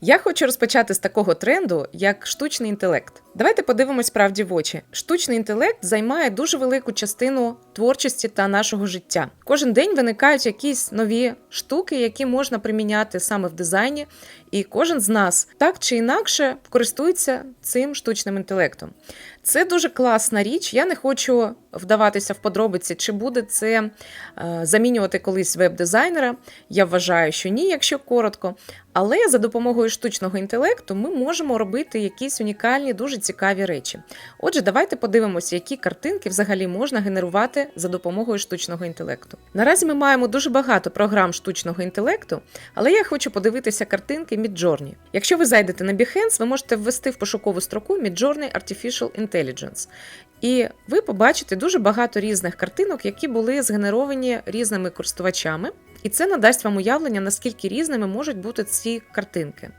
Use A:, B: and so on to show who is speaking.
A: Я хочу розпочати з такого тренду, як штучний інтелект. Давайте подивимось правді в очі. Штучний інтелект займає дуже велику частину творчості та нашого життя. Кожен день виникають якісь нові штуки, які можна приміняти саме в дизайні, і кожен з нас так чи інакше користується цим штучним інтелектом. Це дуже класна річ. Я не хочу вдаватися в подробиці, чи буде це е, замінювати колись веб-дизайнера. Я вважаю, що ні, якщо коротко. Але за допомогою штучного інтелекту ми можемо робити якісь унікальні, дуже цікаві речі. Отже, давайте подивимося, які картинки взагалі можна генерувати за допомогою штучного інтелекту. Наразі ми маємо дуже багато програм штучного інтелекту, але я хочу подивитися картинки Midjourney. Якщо ви зайдете на Behance, ви можете ввести в пошукову строку Midjourney Artificial Intelligence. І ви побачите дуже багато різних картинок, які були згенеровані різними користувачами. І це надасть вам уявлення, наскільки різними можуть бути ці картинки.